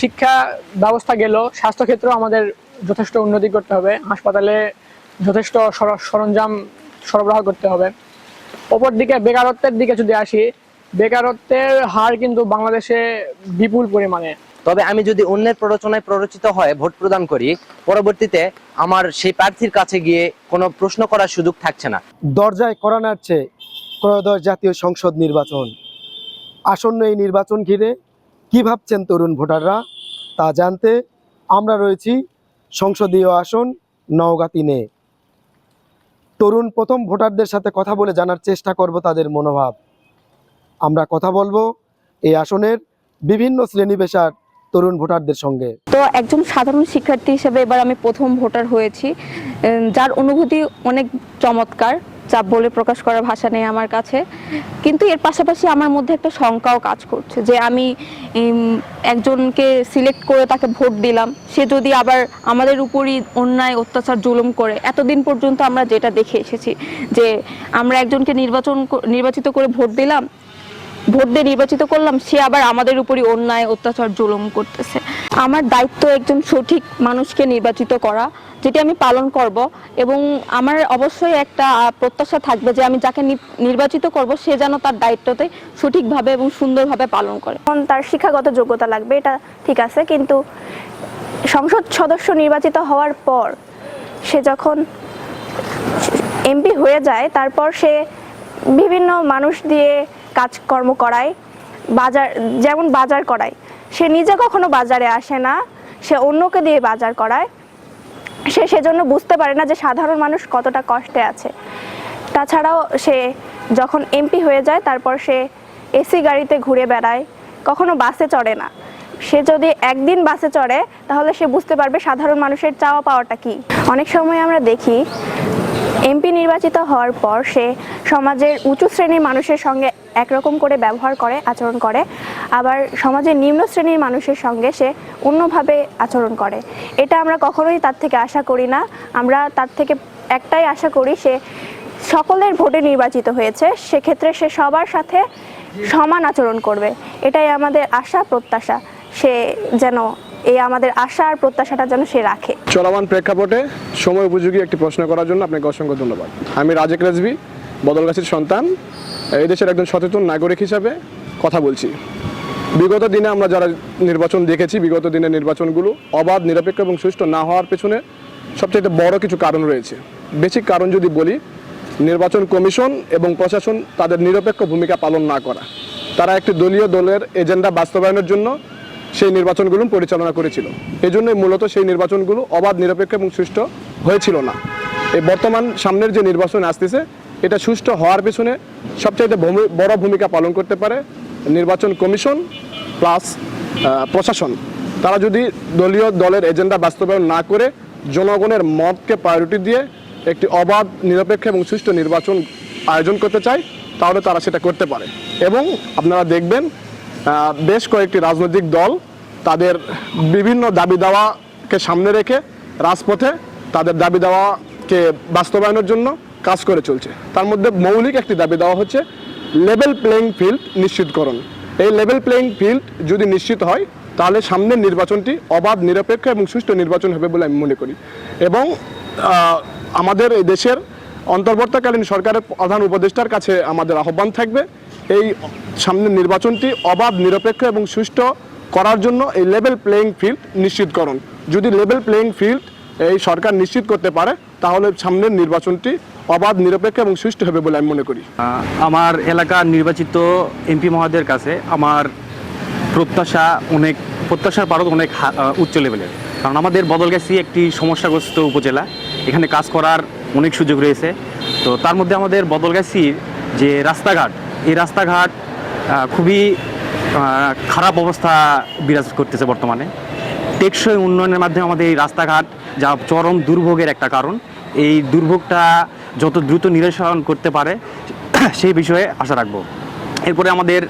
শিক্ষা ব্যবস্থা গেল স্বাস্থ্যক্ষেত্রেও আমাদের যথেষ্ট উন্নতি করতে হবে। হাসপাতালে যথেষ্ট সরঞ্জাম সরবরাহ করতে হবে। অপরদিকে বেকারত্বের দিকে যদি আসি বেকারত্বের হার কিন্তু বাংলাদেশে বিপুল পরিমাণে। তবে আমি যদি অন্যের প্ররোচনায় প্ররোচিত হয়ে ভোট প্রদান করি পরবর্তীতে আমার সেই প্রার্থীর কাছে গিয়ে কোনো প্রশ্ন করার সুযোগ থাকছে না। দরজায় করা নাড়ছে ত্রয়োদশ জাতীয় সংসদ নির্বাচন। আসন্ন এই নির্বাচন ঘিরে কি ভাবছেন তরুণ ভোটাররা? তা জানতে আমরা রয়েছি সংসদীয় আসন নওগাঁ তিনে তরুণ প্রথম ভোটারদের সাথে কথা বলে জানার চেষ্টা করব তাদের মনোভাব। আমরা কথা বলব এই আসনের বিভিন্ন শ্রেণি পেশার তরুণ ভোটারদের সঙ্গে। তো একজন সাধারণ শিক্ষার্থী হিসেবে এবার আমি প্রথম ভোটার হয়েছি যার অনুভূতি অনেক চমৎকার। যা বলে প্রকাশ করার ভাষা নেই আমার কাছে। কিন্তু এর পাশাপাশি আমার মধ্যে একটা শঙ্কাও কাজ করছে যে আমি একজনকে সিলেক্ট করে তাকে ভোট দিলাম, সে যদি আবার আমাদের উপরই অন্যায়, অত্যাচার, জুলুম করে, এতদিন পর্যন্ত আমরা যেটা দেখে এসেছি যে আমরা একজনকে নির্বাচন নির্বাচিত করে ভোট দিলাম, ভোট দিয়ে নির্বাচিত করলাম, সে আবার আমাদের উপরই অন্যায়, অত্যাচার, জুলুম করতেছে। আমার দায়িত্ব একজন সঠিক মানুষকে নির্বাচিত করা, যেটি আমি পালন করব এবং আমার অবশ্যই একটা প্রত্যাশা থাকবে যে আমি যাকে নির্বাচিত করব, সে যেন তার দায়িত্বতে সঠিকভাবে এবং সুন্দরভাবে পালন করে। এখন তার শিক্ষাগত যোগ্যতা লাগবে, এটা ঠিক আছে, কিন্তু সংসদ সদস্য নির্বাচিত হওয়ার পর সে যখন এমপি হয়ে যায়, তারপর সে বিভিন্ন মানুষ দিয়ে কাজকর্ম করায়, বাজার, যেমন বাজার করায় সে নিজে কখনো বাজারে আসে না, সে অন্যকে দিয়ে বাজার করায়। সে সেজন্য বুঝতে পারে না যে সাধারণ মানুষ কতটা কষ্টে আছে। তাছাড়াও সে যখন এমপি হয়ে যায়, তারপর সে এসি গাড়িতে ঘুরে বেড়ায়, কখনো বাসে চড়ে না। সে যদি একদিন বাসে চড়ে, তাহলে সে বুঝতে পারবে সাধারণ মানুষের চাওয়া পাওয়াটা কি। অনেক সময় আমরা দেখি এমপি নির্বাচিত হওয়ার পর সে সমাজের উঁচু শ্রেণির মানুষের সঙ্গে একরকম করে ব্যবহার করে, আচরণ করে। আবার সমাজের নিম্ন শ্রেণির মানুষের সঙ্গে সে অন্যভাবে আচরণ করে। এটা আমরা কখনোই তার থেকে আশা করি না। আমরা তার থেকে একটাই আশা করি, সে সকলের ভোটে নির্বাচিত হয়েছে। সেক্ষেত্রে সে সবার সাথে সমান আচরণ করবে। এটাই আমাদের আশা, প্রত্যাশা। সে যেন এই আমাদের আশা আর প্রত্যাশাটা যেন সে রাখে। চলমান প্রেক্ষাপটে সময় উপযোগী একটি প্রশ্ন করার জন্য আপনাকে অসংখ্য ধন্যবাদ। আমি রাজেক রেজভি বদলগাছির সন্তান, এই দেশের একজন সচেতন নাগরিক হিসাবে কথা বলছি। বিগত দিনে আমরা যারা নির্বাচন দেখেছি, বিগত দিনের নির্বাচনগুলো অবাধ, নিরপেক্ষ এবং সুষ্ঠু না হওয়ার পেছনে সবচেয়ে বড় কিছু কারণ রয়েছে। বেসিক কারণ যদি বলি, নির্বাচন কমিশন এবং প্রশাসন তাদের নিরপেক্ষ ভূমিকা পালন না করা। তারা একটি দলীয় দলের এজেন্ডা বাস্তবায়নের জন্য সেই নির্বাচনগুলো পরিচালনা করেছিল। এই জন্যই মূলত সেই নির্বাচনগুলো অবাধ, নিরপেক্ষ এবং সুষ্ঠু হয়েছিল না। এই বর্তমান সামনের যে নির্বাচন আসতেছে, এটা সুষ্ঠু হওয়ার পেছনে সবচাইতে বড় ভূমিকা পালন করতে পারে নির্বাচন কমিশন প্লাস প্রশাসন। তারা যদি দলীয় দলের এজেন্ডা বাস্তবায়ন না করে জনগণের মতকে প্রায়োরিটি দিয়ে একটি অবাধ, নিরপেক্ষ এবং সুষ্ঠু নির্বাচন আয়োজন করতে চায়, তাহলে তারা সেটা করতে পারে। এবং আপনারা দেখবেন বেশ কয়েকটি রাজনৈতিক দল তাদের বিভিন্ন দাবি দাওয়াকে সামনে রেখে রাজপথে তাদের দাবি দাওয়াকে বাস্তবায়নের জন্য কাজ করে চলছে। তার মধ্যে মৌলিক একটি দাবি দেওয়া হচ্ছে লেভেল প্লেইং ফিল্ড নিশ্চিতকরণ। এই লেভেল প্লেইং ফিল্ড যদি নিশ্চিত হয়, তাহলে সামনের নির্বাচনটি অবাধ, নিরপেক্ষ এবং সুষ্ঠু নির্বাচন হবে বলে আমি মনে করি। এবং আমাদের এই দেশের অন্তর্বর্তীকালীন সরকারের প্রধান উপদেষ্টার কাছে আমাদের আহ্বান থাকবে এই সামনের নির্বাচনটি অবাধ, নিরপেক্ষ এবং সুষ্ঠু করার জন্য এই লেভেল প্লেইং ফিল্ড নিশ্চিতকরণ। যদি লেভেল প্লেইং ফিল্ড এই সরকার নিশ্চিত করতে পারে, তাহলে সামনের নির্বাচনটি অবাধ, নিরপেক্ষ এবং সুষ্ঠু হবে বলে আমি মনে করি। আমার এলাকার নির্বাচিত এমপি মহোদয়ের কাছে আমার প্রত্যাশা অনেক, প্রত্যাশার পারদ অনেক উচ্চ লেভেলের কারণ আমাদের বদলগাছি একটি সমস্যাগ্রস্ত উপজেলা। এখানে কাজ করার অনেক সুযোগ রয়েছে। তো তার মধ্যে আমাদের বদলগাছির যে রাস্তাঘাট এই রাস্তাঘাট খুবই খারাপ অবস্থা বিরাজ করতেছে বর্তমানে। টেকসই উন্নয়নের মাধ্যমে আমাদের এই রাস্তাঘাট, যা চরম দুর্ভোগের একটা কারণ। এই দুর্ভোগটা যত দ্রুত নিরসন করতে পারে, সেই বিষয়ে আশা রাখব। এরপরে আমাদের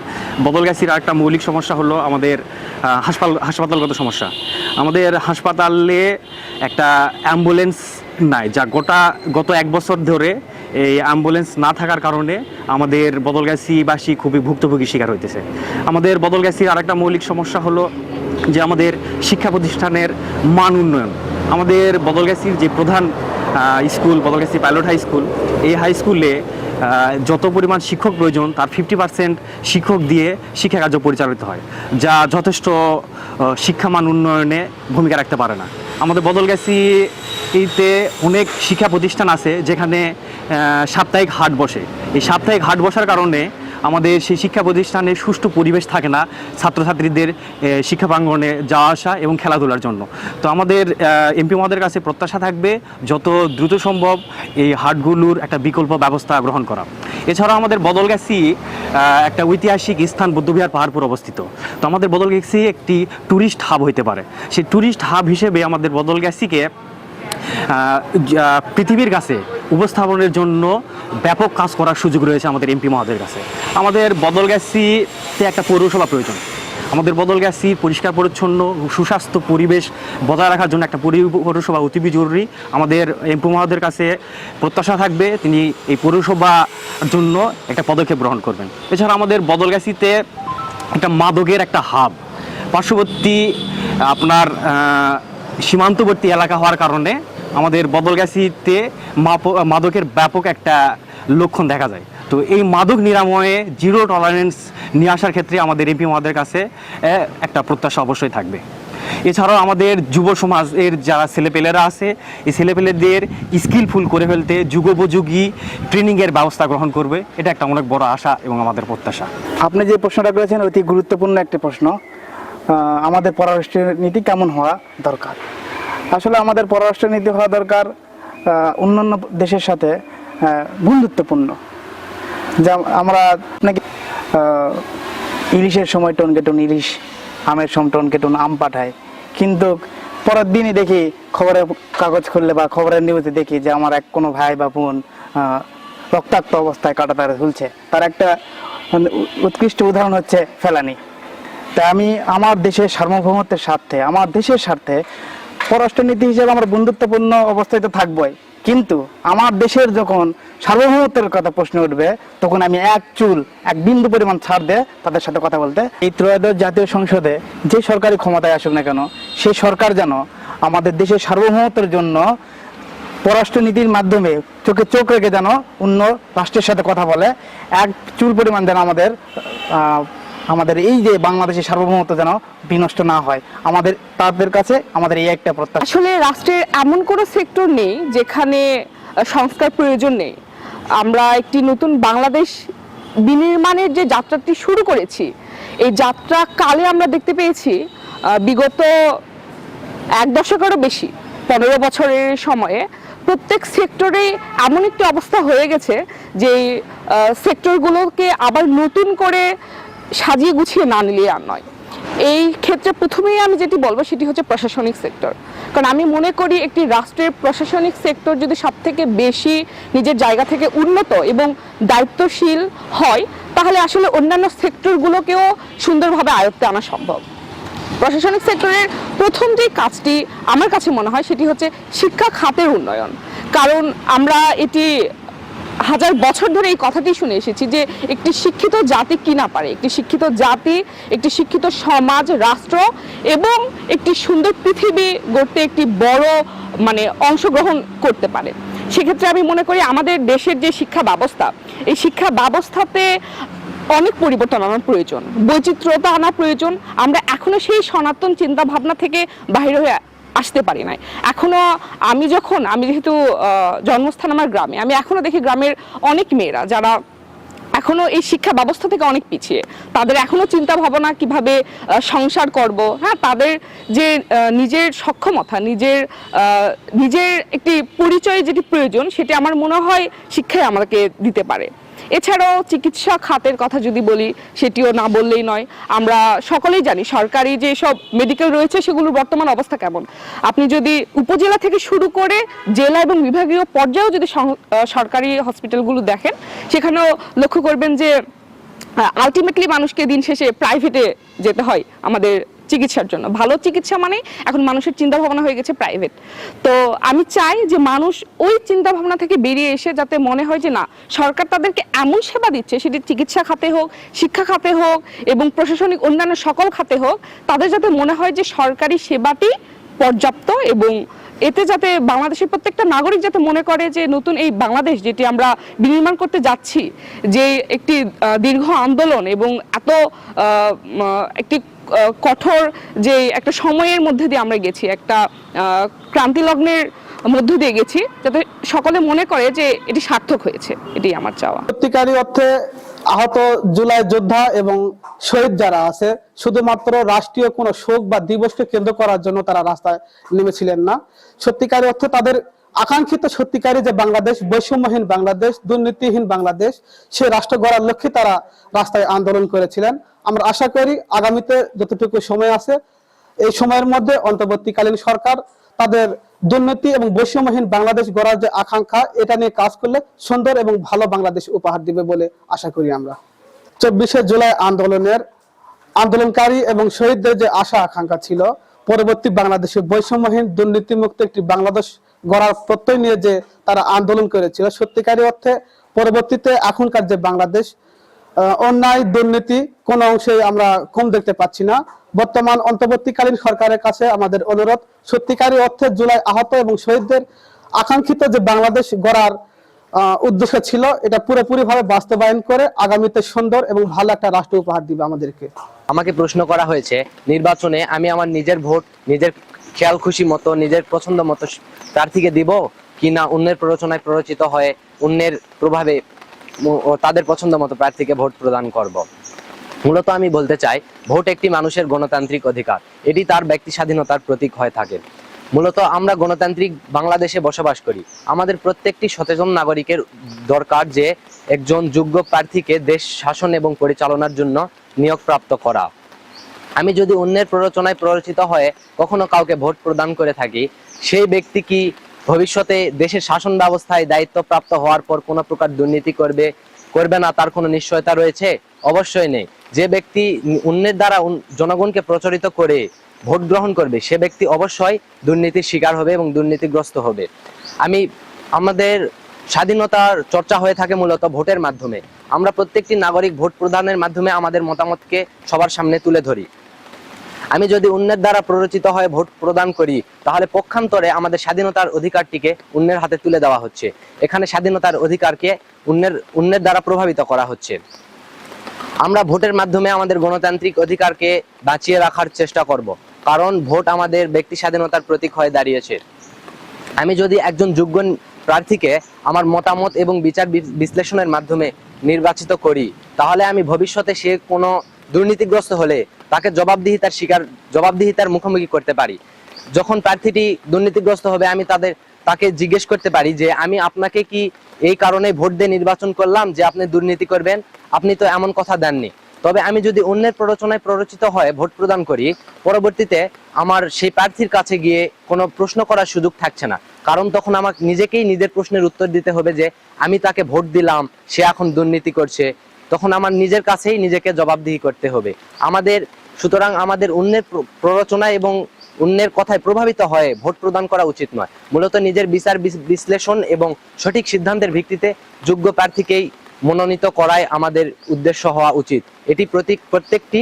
বদলগাছির আরেকটা মৌলিক সমস্যা হলো আমাদের হাসপাতাল, হাসপাতালগত সমস্যা। আমাদের হাসপাতালে একটা অ্যাম্বুলেন্স নাই, যা গোটা, গত এক বছর ধরে এই অ্যাম্বুলেন্স না থাকার কারণে আমাদের বদলগাছিবাসী খুবই ভুক্তভোগী শিকার হইতেছে। আমাদের বদলগাছির আরেকটা মৌলিক সমস্যা হলো যে আমাদের শিক্ষা প্রতিষ্ঠানের মান উন্নয়ন। আমাদের বদলগাছির যে প্রধান school Badalgachhi pilot high school এই হাই স্কুলে যত পরিমাণ শিক্ষক প্রয়োজন তার ফিফটি পার্সেন্ট শিক্ষক দিয়ে শিক্ষা কার্য পরিচালিত হয় যা যথেষ্ট আহ, শিক্ষা মান উন্নয়নে ভূমিকা রাখতে পারে না। আমাদের বদলগাছিতে অনেক শিক্ষা প্রতিষ্ঠান আছে যেখানে সাপ্তাহিক হাট বসে। এই সাপ্তাহিক হাট বসার কারণে আমাদের সেই শিক্ষা প্রতিষ্ঠানে সুষ্ঠু পরিবেশ থাকে না, ছাত্রছাত্রীদের শিক্ষা প্রাঙ্গণে যাওয়া আসা এবং খেলাধুলার জন্য। তো আমাদের এমপি মহাদের কাছে প্রত্যাশা থাকবে যত দ্রুত সম্ভব এই হাটগুলোর একটা বিকল্প ব্যবস্থা গ্রহণ করা। এছাড়াও আমাদের বদলগাছি একটা ঐতিহাসিক স্থান বুদ্ধবিহার পাহাড়পুর অবস্থিত। তো আমাদের বদলগাছি একটি ট্যুরিস্ট হাব হইতে পারে। সেই ট্যুরিস্ট হাব হিসেবে আমাদের বদলগাছিকে পৃথিবীর কাছে উপস্থাপনের জন্য ব্যাপক কাজ করার সুযোগ রয়েছে আমাদের এমপি মহাদের কাছে। আমাদের বদলগাছিতে একটা পৌরসভা প্রয়োজন। আমাদের বদলগাছি পরিষ্কার, পরিচ্ছন্ন, সুস্বাস্থ্য, পরিবেশ বজায় রাখার জন্য একটা পরি- পৌরসভা অতিবি জরুরি। আমাদের এমপি মহাদের কাছে প্রত্যাশা থাকবে তিনি এই পৌরসভার জন্য একটা পদক্ষেপ গ্রহণ করবেন। এছাড়া আমাদের বদলগাছিতে একটা মাদকের একটা হাব। পার্শ্ববর্তী আপনার সীমান্তবর্তী এলাকা হওয়ার কারণে আমাদের বদলগাছিতে মাদকের ব্যাপক একটা লক্ষণ দেখা যায়। তো এই মাদক নিরাময়ে জিরো টলারেন্স নিয়ে আসার ক্ষেত্রে আমাদের এমপি মহাদের কাছে একটা প্রত্যাশা অবশ্যই থাকবে। এছাড়াও আমাদের যুব সমাজের যারা ছেলেপেলেরা আছে, এই ছেলেপেলেদের স্কিলফুল করে ফেলতে যুগোপযোগী ট্রেনিংয়ের ব্যবস্থা গ্রহণ করবে। এটা একটা অনেক বড় আশা এবং আমাদের প্রত্যাশা। আপনি যে প্রশ্নটা করেছেন, অতি গুরুত্বপূর্ণ একটি প্রশ্ন। আমাদের পররাষ্ট্র নীতি কেমন হওয়া দরকার? আসলে আমাদের পররাষ্ট্র নীতি হওয়া দরকার অন্যান্য দেশের সাথে বন্ধুত্বপূর্ণ। যা আমরা নাকি ইলিশের সময় টন কেটন, ইলিশ আমের সময় টন কেটন, আম পাঠায়। কিন্তু পরের দিনই দেখি খবরের কাগজ খুললে বা খবরের নিউজে দেখি যে আমার এক কোনো ভাই বা বোন রক্তাক্ত অবস্থায় কাটাতারে ঝুলছে। তার একটা মানে উৎকৃষ্ট উদাহরণ হচ্ছে ফেলানি। তাই আমি আমার দেশের সার্বভৌমত্বের স্বার্থে, আমার দেশের স্বার্থে পররাষ্ট্রনীতি হিসেবে আমরা বন্ধুত্বপূর্ণ অবস্থায় তো থাকবই। কিন্তু আমার দেশের যখন সার্বভৌমত্বের কথা প্রশ্ন উঠবে, তখন আমি এক চুল, এক বিন্দু পরিমাণ ছাড় দিয়ে তাদের সাথে কথা বলতে এই ত্রয়োদশ জাতীয় সংসদে যে সরকারি ক্ষমতায় আসুক না কেন সেই সরকার যেন আমাদের দেশের সার্বভৌমত্বের জন্য পররাষ্ট্রনীতির মাধ্যমে চোখে চোখ রেখে যেন অন্য রাষ্ট্রের সাথে কথা বলে, এক চুল পরিমাণ যেন আমাদের আমাদের এই যে বাংলাদেশের সার্বভৌমত্ব যেন বিনষ্ট না হয়, আমাদের, তাদের কাছে আমাদের এই একটা প্রত্যাশা। আসলে রাষ্ট্রের এমন কোনো সেক্টর নেই যেখানে সংস্কার প্রয়োজন নেই। আমরা একটি নতুন বাংলাদেশ বিনির্মাণের যে যাত্রাটি শুরু করেছি, এই যাত্রা কালে আমরা দেখতে পেয়েছি বিগত এক দশকেরও বেশি, পনেরো বছরের সময়ে প্রত্যেক সেক্টরে এমন একটি অবস্থা হয়ে গেছে যে সেক্টরগুলোকে আবার নতুন করে সাজিয়ে গুছিয়ে না নিলে আর নয়। এই ক্ষেত্রে প্রথমেই আমি যেটি বলব সেটি হচ্ছে প্রশাসনিক সেক্টর। কারণ আমি মনে করি একটি রাষ্ট্রের প্রশাসনিক সেক্টর যদি সব থেকে বেশি নিজের জায়গা থেকে উন্নত এবং দায়িত্বশীল হয়, তাহলে আসলে অন্যান্য সেক্টরগুলোকেও সুন্দরভাবে আয়ত্তে আনা সম্ভব। প্রশাসনিক সেক্টরের প্রথম যে কাজটি আমার কাছে মনে হয় সেটি হচ্ছে শিক্ষা খাতের উন্নয়ন। কারণ আমরা এটি হাজার বছর ধরে এই কথাটি শুনে এসেছি যে একটি শিক্ষিত জাতি কি না পারে? একটি শিক্ষিত জাতি, একটি শিক্ষিত সমাজ, রাষ্ট্র এবং একটি সুন্দর পৃথিবী গড়তে একটি বড় মানে অংশগ্রহণ করতে পারে। সেক্ষেত্রে আমি মনে করি আমাদের দেশের যে শিক্ষা ব্যবস্থা, এই শিক্ষা ব্যবস্থাতে অনেক পরিবর্তন আনার প্রয়োজন। বৈচিত্র্যতা আনা প্রয়োজন। আমরা এখনও সেই সনাতন চিন্তা ভাবনা থেকে বাইরে হয়ে আসতে পারি নাই। এখনও আমি যখন, আমি যেহেতু জন্মস্থান আমার গ্রামে, আমি এখনও দেখি গ্রামের অনেক মেয়েরা যারা এখনও এই শিক্ষা ব্যবস্থা থেকে অনেক পিছিয়ে। তাদের এখনও চিন্তা ভাবনা কীভাবে সংসার করব হ্যাঁ তাদের যে নিজের সক্ষমতা, নিজের নিজের একটি পরিচয় যেটি প্রয়োজন, সেটি আমার মনে হয় শিক্ষাই আমাকে দিতে পারে। এছাড়াও চিকিৎসা খাতের কথা যদি বলি, সেটিও না বললেই নয়। আমরা সকলেই জানি সরকারি যে সব মেডিকেল রয়েছে, সেগুলোর বর্তমান অবস্থা কেমন। আপনি যদি উপজেলা থেকে শুরু করে জেলা এবং বিভাগীয় পর্যায়েও যদি সরকারি হসপিটালগুলো দেখেন, সেখানেও লক্ষ্য করবেন যে আলটিমেটলি মানুষকে দিন শেষে প্রাইভেটে যেতে হয় আমাদের চিকিৎসার জন্য। ভালো চিকিৎসা মানে এখন মানুষের চিন্তা ভাবনা হয়ে গেছে প্রাইভেট তো আমি চাই যে মানুষ ওই চিন্তা ভাবনা থেকে বেরিয়ে এসে যাতে মনে হয় যে না, সরকার তাদেরকে এমন সেবা দিচ্ছে, সেটি চিকিৎসা খাতে হোক, শিক্ষা খাতে হোক এবং প্রশাসনিক অন্যান্য সকল খাতে হোক, তাদের যাতে মনে হয় যে সরকারি সেবাটি পর্যাপ্ত এবং এতে যাতে বাংলাদেশের প্রত্যেকটা নাগরিক যাতে মনে করে যে নতুন এই বাংলাদেশ যেটি আমরা বিনির্মাণ করতে যাচ্ছি, যে একটি দীর্ঘ আন্দোলন এবং এত একটি কঠোর যে একটা সময়ের মধ্যে দিয়ে আমরা গেছি, একটা ক্রান্তি লগ্নের মধ্য দিয়ে গেছি, যাতে সকলে মনে করে যে এটি সার্থক হয়েছে, এটি আমার চাওয়া। সত্যিকারী অর্থে আহত জুলাই যোদ্ধা এবং শহীদ যারা আছে, শুধুমাত্র রাষ্ট্রীয় কোনো শোক বা দিবসকে কেন্দ্র করার জন্য তারা রাস্তায় নেমেছিলেন না। সত্যিকারী অর্থে তাদের আকাঙ্ক্ষিত সত্যিকারী যে বাংলাদেশ, বৈষম্যহীন বাংলাদেশ, দুর্নীতিহীন বাংলাদেশ, সে রাষ্ট্র গড়ার লক্ষ্যে তারা রাস্তায় আন্দোলন করেছিলেন। আমরা আশা করি আগামীতে যতটুকু সময় আছে, এই সময়ের মধ্যে অন্তর্বর্তীকালীন সরকার তাদের দুর্নীতি এবং বৈষম্যহীন বাংলাদেশ গড়ার যে আকাঙ্ক্ষা, এটা নিয়ে কাজ করলে সুন্দর এবং ভালো বাংলাদেশ উপহার দিবে বলে আশা করি আমরা। চব্বিশে জুলাই আন্দোলনের আন্দোলনকারী এবং শহীদদের যে আশা আকাঙ্ক্ষা ছিল, পরবর্তী বাংলাদেশে বৈষম্যহীন, দুর্নীতিমুক্ত একটি বাংলাদেশ গড়ার প্রত্যয় নিয়ে যে তারা আন্দোলন করেছিল, সত্যিকারী অর্থে পরবর্তীতে এখনকার যে বাংলাদেশ অন্যায় দুর্নীতি কোন অংশে আমরা কম দেখতে পাচ্ছি না। বর্তমান অন্তর্বর্তীকালীন সরকারের কাছে আমাদের অনুরোধ, সত্যিকারী অর্থে জুলাই আহত এবং শহীদদের আকাঙ্ক্ষিত যে বাংলাদেশ গড়ার উদ্দেশ্য ছিল, এটা পুরোপুরি ভাবে বাস্তবায়ন করে আগামীতে সুন্দর এবং ভালো একটা রাষ্ট্র উপহার দিবে আমাদেরকে। আমাকে প্রশ্ন করা হয়েছে, নির্বাচনে আমি আমার নিজের ভোট, নিজের খেয়াল খুশি মতো, নিজের পছন্দ মতো প্রার্থীকে দিব কি না অন্যের প্ররোচনায় প্ররোচিত হয়ে অন্যের প্রভাবে তাদের পছন্দ মতো প্রার্থীকে ভোট প্রদান করব। মূলত আমি বলতে চাই, ভোট একটি মানুষের গণতান্ত্রিক অধিকার। এটি তার ব্যক্তি স্বাধীনতার প্রতীক হয়ে থাকে। মূলত আমরা গণতান্ত্রিক বাংলাদেশে বসবাস করি। আমাদের প্রত্যেকটি সচেতন নাগরিকের দরকার যে একজন যোগ্য প্রার্থীকে দেশ শাসন এবং পরিচালনার জন্য নিয়োগপ্রাপ্ত করা। আমি যদি অন্যের প্ররোচনায় প্ররোচিত হয়ে কখনো কাউকে ভোট প্রদান করে থাকি, সেই ব্যক্তি কি ভবিষ্যতে দেশের শাসন ব্যবস্থায় দায়িত্বপ্রাপ্ত হওয়ার পর কোনো প্রকার দুর্নীতি করবে করবে না, তার কোনো নিশ্চয়তা রয়েছে? অবশ্যই নেই। যে ব্যক্তি অন্যের দ্বারা জনগণকে প্রচারিত করে ভোট গ্রহণ করবে, সে ব্যক্তি অবশ্যই দুর্নীতির শিকার হবে এবং দুর্নীতিগ্রস্ত হবে। আমি, আমাদের স্বাধীনতার চর্চা হয়ে থাকে মূলত ভোটের মাধ্যমে। আমরা প্রত্যেকটি নাগরিক ভোট প্রদানের মাধ্যমে আমাদের মতামতকে সবার সামনে তুলে ধরি। আমি যদি অন্যের দ্বারা প্ররোচিত হয়ে ভোট প্রদান করি, তাহলে পক্ষান্তরে আমাদের স্বাধীনতার অধিকারটিকে অন্যের হাতে তুলে দেওয়া হচ্ছে। এখানে স্বাধীনতার অধিকারকে অন্যের অন্যের দ্বারা প্রভাবিত করা হচ্ছে। আমরা ভোটের মাধ্যমে আমাদের গণতান্ত্রিক অধিকারকে বাঁচিয়ে রাখার চেষ্টা করব, কারণ ভোট আমাদের ব্যক্তি স্বাধীনতার প্রতীক হয়ে দাঁড়িয়েছে। আমি যদি একজন যোগ্য প্রার্থীকে আমার মতামত এবং বিচার বিশ্লেষণের মাধ্যমে নির্বাচিত করি, তাহলে আমি ভবিষ্যতে সে কোনো দুর্নীতিগ্রস্ত হলে তাকে জবাবদিহিতার শিকার, জবাবদিহিতার মুখোমুখি করতে পারি। যখন প্রার্থীটি দুর্নীতিগ্রস্ত হবে, আমি তাদের, তাকে জিজ্ঞেস করতে পারি যে, আমি আপনাকে কি এই কারণে ভোট দিয়ে নির্বাচন করলাম যে আপনি দুর্নীতি করবেন? আপনি তো এমন কথা দেননি। তবে আমি যদি অন্যের প্ররোচনায় প্ররোচিত হয়ে ভোট প্রদান করি, পরবর্তীতে আমার সেই প্রার্থীর কাছে গিয়ে কোনো প্রশ্ন করার সুযোগ থাকছে না। কারণ তখন আমাকে, নিজেকেই নিজের প্রশ্নের উত্তর দিতে হবে যে, আমি তাকে ভোট দিলাম, সে এখন দুর্নীতি করছে। তখন আমার নিজের কাছেই নিজেকে জবাবদিহি করতে হবে। আমাদের, সুতরাং আমাদের অন্যের প্ররোচনা এবং অন্যের কথায় প্রভাবিত হয়ে ভোট প্রদান করা উচিত নয়। মূলত নিজের বিচার বিশ্লেষণ এবং সঠিক সিদ্ধান্তের ভিত্তিতে যোগ্য প্রার্থীকেই মনোনীত করাই আমাদের উদ্দেশ্য হওয়া উচিত। এটি প্রতীক প্রত্যেকটি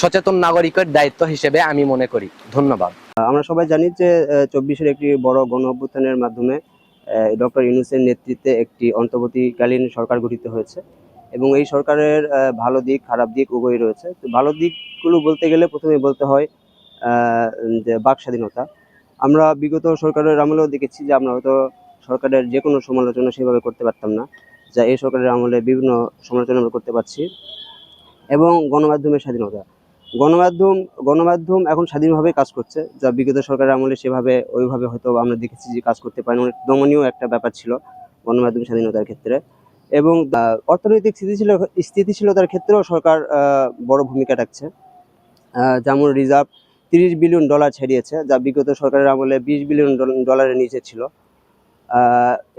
সচেতন নাগরিকের দায়িত্ব হিসেবে আমি মনে করি। ধন্যবাদ। আমরা সবাই জানি যে চব্বিশের একটি বড় গণ অভ্যুত্থানের মাধ্যমে ডক্টর ইউনুসের নেতৃত্বে একটি অন্তর্বর্তীকালীন সরকার গঠিত হয়েছে। এবং এই সরকারের ভালো দিক, খারাপ দিক উভয়ই রয়েছে। তো ভালো দিকগুলো বলতে গেলে প্রথমে বলতে হয় যে বাক স্বাধীনতা। আমরা বিগত সরকারের আমলেও দেখেছি যে আমরা হয়তো সরকারের যে কোনো সমালোচনা সেভাবে করতে পারতাম না, যা এই সরকারের আমলে বিভিন্ন সমালোচনা আমরা করতে পারছি। এবং গণমাধ্যমের স্বাধীনতা। গণমাধ্যম গণমাধ্যম এখন স্বাধীনভাবে কাজ করছে, যা বিগত সরকারের আমলে সেভাবে, ওইভাবে হয়তো আমরা দেখেছি যে কাজ করতে পারেন। অনেক দমনীয় একটা ব্যাপার ছিল গণমাধ্যম স্বাধীনতার ক্ষেত্রে। এবং অর্থনৈতিক স্থিতিশীল স্থিতিশীলতার ক্ষেত্রেও সরকার বড় ভূমিকা রাখছে। যেমন রিজার্ভ তিরিশ বিলিয়ন ডলার ছাড়িয়েছে, যা বিগত সরকারের আমলে বিশ বিলিয়ন ডলারের নিচে ছিল।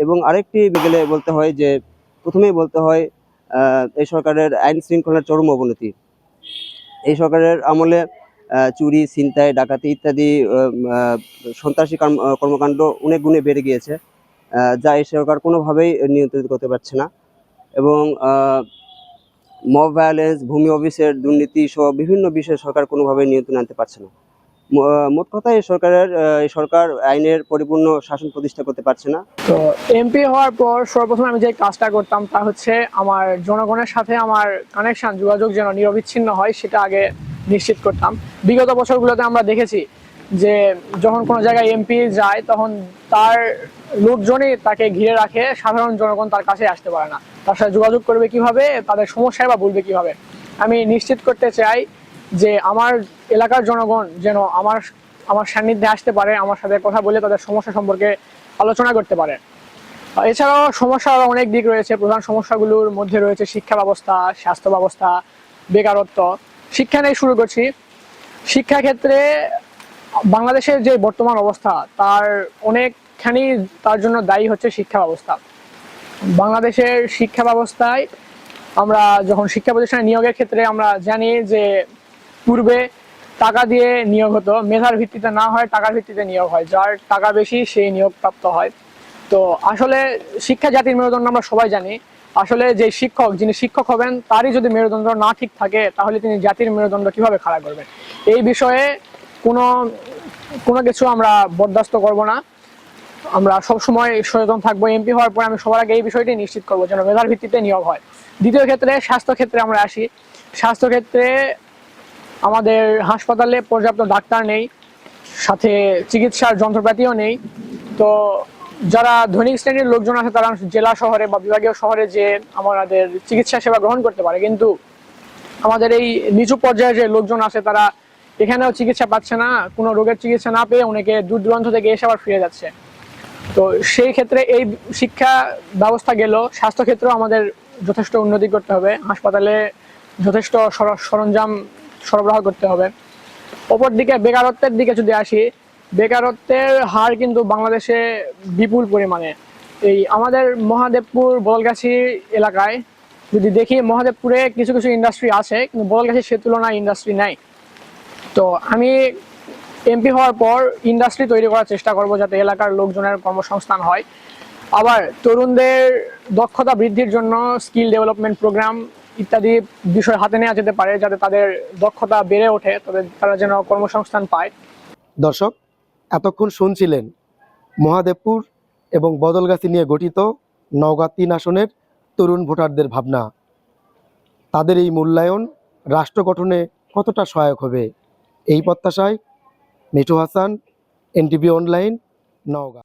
এবং আরেকটি গেলে বলতে হয় যে, প্রথমেই বলতে হয় এই সরকারের আইন শৃঙ্খলার চরম অবনতি। এই সরকারের আমলে চুরি, ছিনতাই, ডাকাতি ইত্যাদি সন্ত্রাসী কর্মকাণ্ড অনেক গুণে বেড়ে গিয়েছে যা এই সরকার কোনোভাবেই নিয়ন্ত্রিত করতে পারছে না। এবং মব ভায়োলেন্স ভূমি অফিসের দুর্নীতি সহ বিভিন্ন বিষয়ে সরকার কোনোভাবেই নিয়ন্ত্রণ আনতে পারছে না। মোট কথা এই সরকারের সরকার আইনের পরিপূর্ণ শাসন প্রতিষ্ঠা করতে পারছে না। তো এমপি হওয়ার পর সর্বপ্রথম আমি যে কাজটা করতাম তা হচ্ছে আমার জনগণের সাথে আমার কানেকশন যোগাযোগ যেন নিরবিচ্ছিন্ন হয় সেটা আগে নিশ্চিত করতাম। বিগত বছরগুলোতে আমরা দেখেছি যে যখন কোনো জায়গায় এমপি যায় তখন তার লোকজনই তাকে ঘিরে রাখে, সাধারণ জনগণ তার কাছে আসতে পারে না। তার সাথে যোগাযোগ করবে কীভাবে, তাদের সমস্যায় বা বলবে কীভাবে। আমি নিশ্চিত করতে চাই যে আমার এলাকার জনগণ যেন আমার আমার সান্নিধ্যে আসতে পারে, আমার সাথে কথা বলে তাদের সমস্যা সম্পর্কে আলোচনা করতে পারে। এছাড়াও সমস্যা অনেক দিক রয়েছে, প্রধান সমস্যাগুলোর মধ্যে রয়েছে শিক্ষা ব্যবস্থা, স্বাস্থ্য ব্যবস্থা, বেকারত্ব। শিক্ষা নিয়ে শুরু করছি। শিক্ষা ক্ষেত্রে বাংলাদেশের যে বর্তমান অবস্থা, তার অনেকখানি তার জন্য দায়ী হচ্ছে শিক্ষা ব্যবস্থা। বাংলাদেশের শিক্ষা ব্যবস্থায় আমরা যখন শিক্ষা প্রতিষ্ঠানে নিয়োগের ক্ষেত্রে আমরা জানি যে পূর্বে টাকা দিয়ে নিয়োগ হতো, মেধার ভিত্তিতে না হয় টাকার ভিত্তিতে নিয়োগ হয়, যার টাকা বেশি সেই নিয়োগ প্রাপ্ত হয়। তো আসলে শিক্ষা জাতির মেরুদণ্ড আমরা সবাই জানি। আসলে যে শিক্ষক, যিনি শিক্ষক হবেন, তারই যদি মেরুদণ্ড না ঠিক থাকে, তাহলে তিনি জাতির মেরুদণ্ড কীভাবে খাড়া করবেন? এই বিষয়ে কোনো কোনো কিছু আমরা বরদাস্ত করব না। আমরা সব সময় সচেতন থাকব এমপি হওয়ার পর আমি সবার আগে এই বিষয়টি নিশ্চিত করব যেন মেধার ভিত্তিতে নিয়োগ হয়। দ্বিতীয় ক্ষেত্রে স্বাস্থ্য ক্ষেত্রে আমরা আসি। স্বাস্থ্য ক্ষেত্রে আমাদের হাসপাতালে পর্যাপ্ত ডাক্তার নেই, সাথে চিকিৎসার যন্ত্রপাতিও নেই। তো যারা ধনিক শ্রেণির লোকজন আছে, তারা জেলা শহরে বা বিভাগীয় শহরে যে আমাদের চিকিৎসা সেবা গ্রহণ করতে পারে, কিন্তু আমাদের এই নিচু পর্যায়ে যে লোকজন আছে, তারা এখানেও চিকিৎসা পাচ্ছে না, কোনো রোগের চিকিৎসা না পেয়ে অনেকে দূর দূরান্ত থেকে এসে আবার ফিরে যাচ্ছে। তো সেই ক্ষেত্রে এই শিক্ষা ব্যবস্থা গেল স্বাস্থ্য ক্ষেত্রেও আমাদের যথেষ্ট উন্নতি করতে হবে, হাসপাতালে যথেষ্ট সরঞ্জাম সরবরাহ করতে হবে। অপর দিকে বেকারত্বের দিকে যদি আসি, বেকারত্বের হার কিন্তু বাংলাদেশে বিপুল পরিমাণে। এই আমাদের মহাদেবপুর বলগাছি এলাকায় যদি দেখি, মহাদেবপুরে কিছু কিছু ইন্ডাস্ট্রি আছে, কিন্তু বলগাছি সে তুলনায় ইন্ডাস্ট্রি নাই। তো আমি এমপি হওয়ার পর ইন্ডাস্ট্রি তৈরি করার চেষ্টা করব যাতে এলাকার লোকজনের কর্মসংস্থান হয়। আবার তরুণদের দক্ষতা বৃদ্ধির জন্য স্কিল ডেভেলপমেন্ট প্রোগ্রাম ইত্যাদি বিষয় হাতে নেওয়া যেতে পারে যাতে তাদের দক্ষতা বেড়ে ওঠে তবে তারা যেন কর্মসংস্থান পায়। দর্শক, এতক্ষণ শুনছিলেন মহাদেবপুর এবং বদলগাছি নিয়ে গঠিত নওগাঁ তিন আসনের তরুণ ভোটারদের ভাবনা। তাদের এই মূল্যায়ন রাষ্ট্র গঠনে কতটা সহায়ক হবে? এই প্রত্যাশায় মিঠু হাসান এনটিভি অনলাইন নওগাঁ।